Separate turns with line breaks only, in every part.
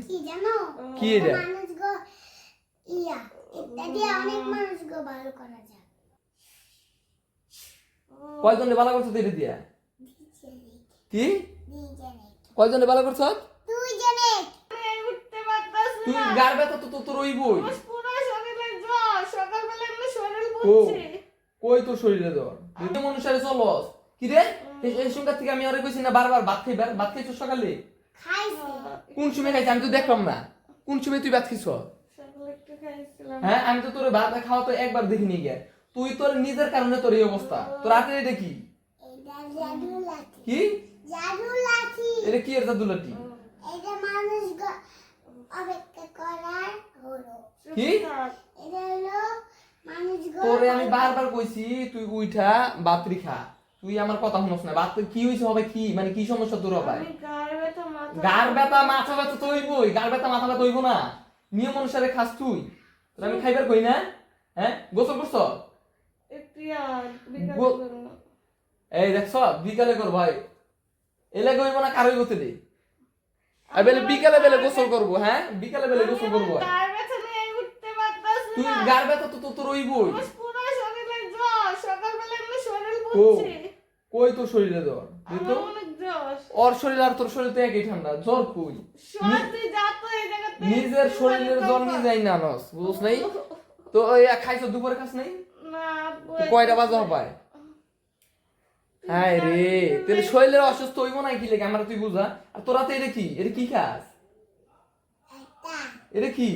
কি জানো?
কি এটা?
মানুষ গো ইয়া এটা অনেক মানুষ গো ভালো করা যায়।
কয়জনে ভালো করছ এটা দিয়া? কি? কয়জনে ভালো করছ?
দুইজনে।
আমি
তুই গার ব্যথা তো তোর কই তোর শরীরে জ্বর? অনুসারে চলস। কি রে? এই- থেকে আমি আরে কইছি না? বারবার ভাত খাইবার? ভাত খাইছো সকালে? কোন সময় খাইছি? আমি তো দেখলাম না। কোন সময় তুই ভাত খাইছ?
সকালে একটু খাইছিলাম।
হ্যাঁ আমি তো তোর ভাত খাওয়া তো একবার দেখিনি গিয়া তুই তোর নিজের কারণে তোর এই অবস্থা। তোর হাতে এটা কি?
এটা
কি? এটা কি এর দুলাটি
এটা মানুষ অপেক্ষা করার হলো।
কি?
এটা হলো মানুষ
তোরে আমি বারবার কইছি তুই উইঠা বাতরি খা। তুই আমার কথা শুনস না। বাত কি হইছে হবে? কি? মানে কি সমস্যা তোর হবে? গার ব্যথা মাথা ব্যথা। তো হইবই। গার ব্যথা মাথা ব্যথা হইব না। নিয়ম অনুসারে খাস তুই। আমি খাইবার কই না? হ্যাঁ? গোসল করছ। এই দেখছ বিকালে কর ভাই। এলে কইব না কারোই গতে দে আর বেলে বিকালে বেলে গোসল করব হ্যাঁ? বিকালে বেলে গোসল করব তুই গার ব্যথা তো তো- তোর হইবই।
আমার পুরো শরীরে জ্বর। সকালবেলা শরীর
ও
পড়ছে।
কই তোর শরীরে জ্বর? তুই তো।
আমার অনেক জ্বর।
ওর শরীর আর তোর শরীর তো একই ঠান্ডা। জ্বর কই? নিজের শরীরের জ্বর নিজেই না নস বুঝছ নাই? তো খাইছ দুপুরে খাস নাই?
না
কয়টা বাজে হবাই হায়? রে তাহলে শরীরের অসুস্থ হইব না কি লেগে আমরা তুই বুঝা। আর তোরা তো এটা কি? এটা কি খাস? এটা কি?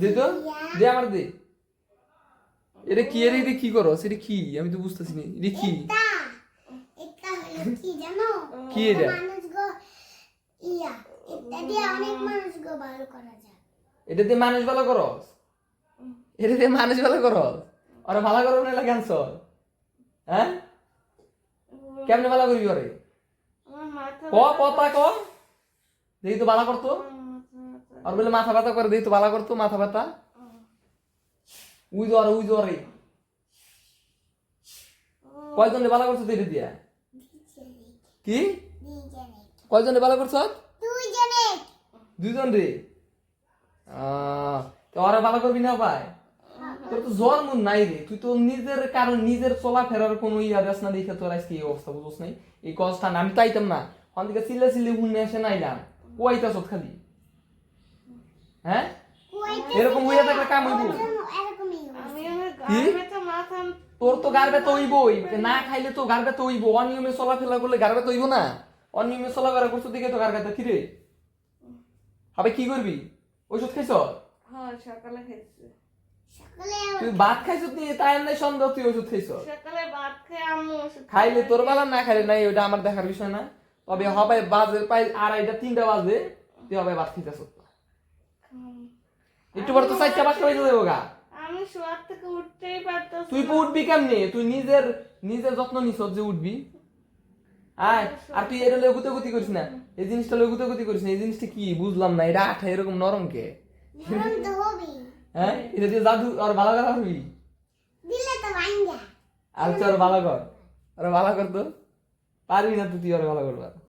দে তো। দে আমার দে। এটা কি? এর এটা কি করো? সেটা কি? আমি তো বুঝতেছি না। এটা কি?
এটা। হলো কি জানো?
কি এটা?
মানুষ গো ইয়া। এটা দিয়ে অনেক মানুষ গো ভালো করা যায়।
এটা দিয়ে মানুষ ভালো করস এটা দিয়ে মানুষ ভালো করস ওরা ভালো করো না আনছ হ্যাঁ? কেমনে ভালো করবি ওরে? ক কথা ক। দেখি তো ভালো করতো? আর বলে মাথা ব্যথা করে দেখি তো ভালো করতো মাথা ব্যথা? উই জ্বর উই জ্বরে কয়জনে ভালো করছ এটা দিয়া কি? কয়জনে ভালো করছ
দুইজন।
রে ওরা ভালো করবি না ভাই? তোর তো জ্বর মন নাই রে। তুই তো নিজের কারণ নিজের চলাফেরার কোনো ইয়া দেশ না দেখে তোর আজকে এই অবস্থা বুঝছ নাই? এই আমি তো আইতাম না। ওখান থেকে চিল্লা চিল্লি হুন এসে নাইলাম। ও খালি? হ্যাঁ? এরকম হইয়া থাকলে কাম হইব। কি? তোর তো গার ব্যথা হইবই। না খাইলে তো গার ব্যথা হইব। অনিয়মে চলাফেরা করলে গার ব্যথা হইব না? অনিয়মে চলাফেরা করছ দিকে তো গার ব্যথা কিরে হবে কি করবি? ওষুধ খাইছ?
হ্যাঁ সকালে খাইছি।
সকালে
তুই ভাত খাইছ তুই তাই নাই সন্দেহ তুই ওষুধ খাইছ?
সকালে ভাত খেয়ে আম্মু ওষুধ
খাইলে তোর বেলা না খাইলে নাই ওটা আমার দেখার বিষয় না। তবে হবে বাজে পাই আড়াইটা তিনটা বাজে। তুই হবে ভাত খাইতেছ। একটু পরে তো চারটা পাঁচটা বাজে দেবো গা।
আমি শোয়ার থেকে উঠতেই পারতাম
তুই তো উঠবি কেমনে? তুই নিজের নিজের যত্ন নিছ যে উঠবি। আয় আর তুই এটা লগুতে গতি করিস না। এই জিনিসটা লগুতে গতি করিস না। এই জিনিসটা কি? বুঝলাম না। এটা আঠা এরকম নরম কে?
নরম তো হবি।
হ্যাঁ? এটা দিয়ে জাদু আর ভালো কথা হবি
দিলে তো ভাঙ্গা।
আর তুই আর ভালো কর আর ভালো কর তো পারবি না তুই আর ভালো করবার